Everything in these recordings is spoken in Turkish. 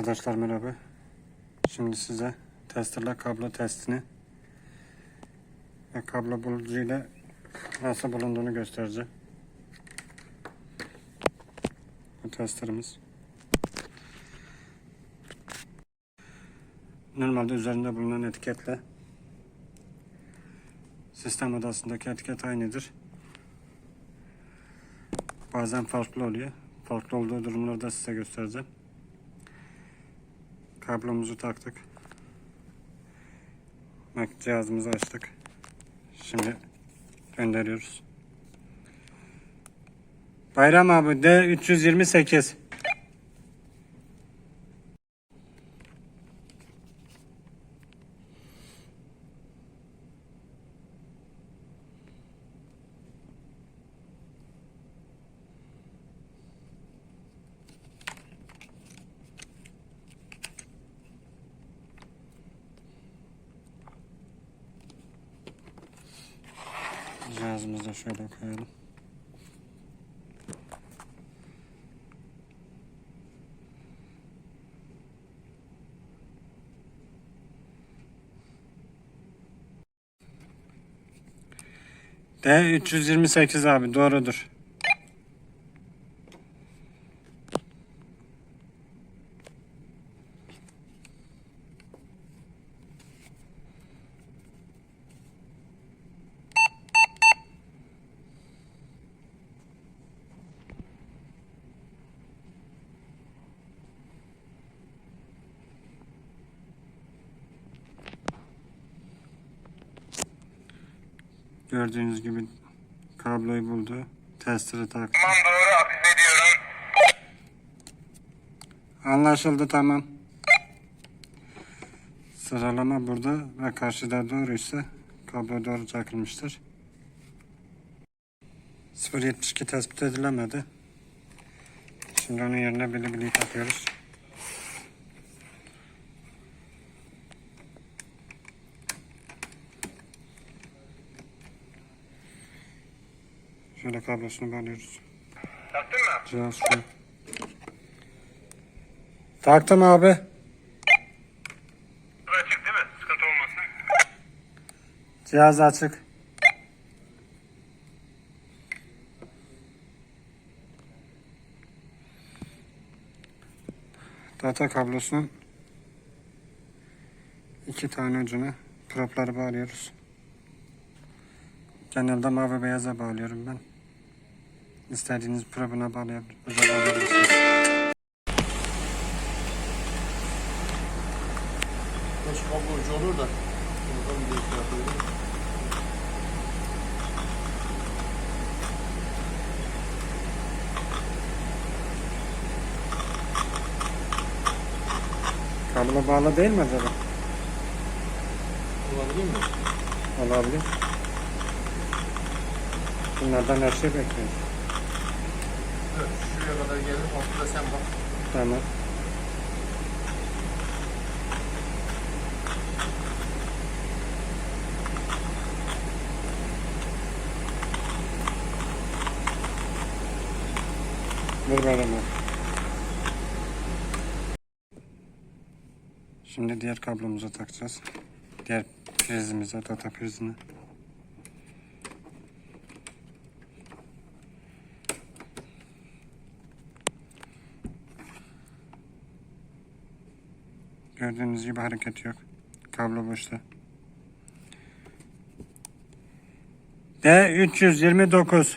Arkadaşlar merhaba. Şimdi size testerla kablo testini ve kablo bulucuyla nasıl bulunduğunu göstereceğim. Bu testerimiz. Normalde üzerinde bulunan etiketle sistem odasındaki etiket aynıdır. Bazen farklı oluyor. Farklı olduğu durumlarda size göstereceğim. Kablomuzu taktık. Bak cihazımızı açtık. Şimdi gönderiyoruz. Bayram abi D328. Cihazımızı da şöyle koyalım. D 328 abi doğrudur. Gördüğünüz gibi kabloyu buldu. Tester'ı taktı. Tamam doğru aktif ediyorum. Anlaşıldı tamam. Sıralama burada ve karşıda doğruysa kablo doğru takılmıştır. 0.72 tespit edilemedi. Şimdi onun yerine bili bili takıyoruz. Şöyle kablosunu bağlıyoruz. Taktın mı? Cihaz şu. Taktım abi. Açık değil mi? Sıkıntı olmasın. Cihaz açık. Data kablosunun iki tane ucuna propları bağlıyoruz. Genelde mavi beyaza bağlıyorum ben. İstediğiniz probuna bağlayabilirsiniz. Beş kablo ucu olur da. Buradan bir şey yapıyorum. Kablo bağlı değil mi acaba? Olabilir mi? Olabilir. Bunlardan her şey bekliyoruz. Evet. Şuraya kadar gelir. Ortada sen bak. Tamam. Dur. Şimdi diğer kablomuza takacağız. Diğer prizimize, data prizine. Gördüğünüz gibi hareket yok. Kablo boşta. D329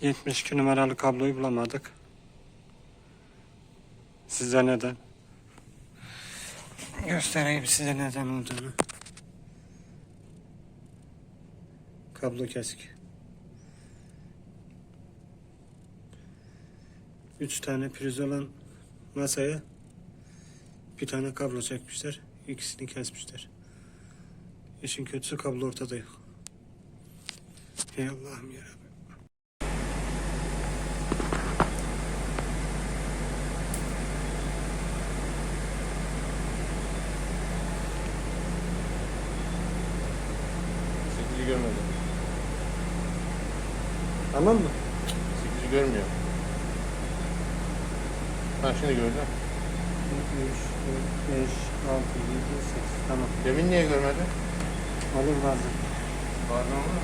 72 numaralı kabloyu bulamadık. Size neden? Göstereyim size neden olduğunu. Kablo kesik. Üç tane priz olan masaya bir tane kablo çekmişler. İkisini kesmişler. İşin kötüsü kablo ortada yok. Ey Allah'ım yarabbim. Şekli görmedi. Tamam mı? 8'i görmüyor. Ha şimdi gördüm. 3, 4, 5, 6, 7, 8. Tamam. Demin niye görmedi? Olur bazen. Bazen olur.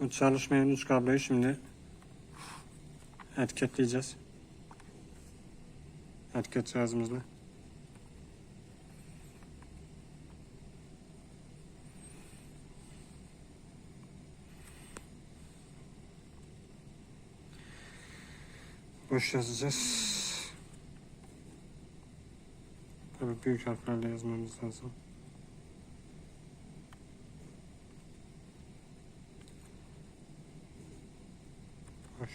Bu çalışmayan üç kabloyu şimdi etiketleyeceğiz. Etiket cihazımızla. Boş yazacağız. Tabii büyük harflerle yazmamız lazım. Boş.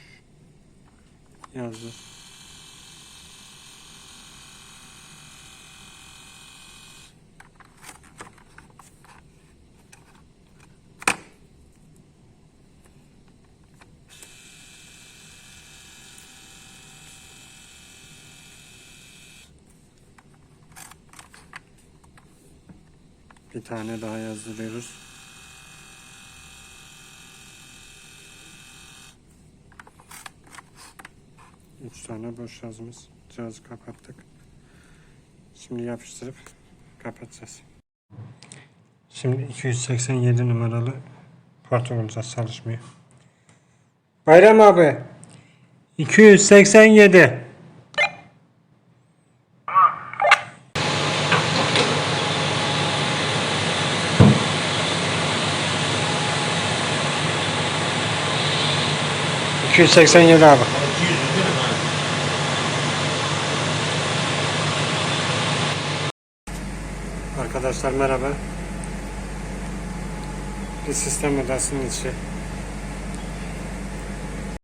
Yazdı. Bir tane daha yazdırıyoruz. Üç tane boş yazımız. Cihazı kapattık. Şimdi yapıştırıp kapatacağız. Şimdi 287 numaralı portu bulacağız çalışmıyor. Bayram abi. 287. ...287 abi. Arkadaşlar merhaba. Bir sistem odasının içi.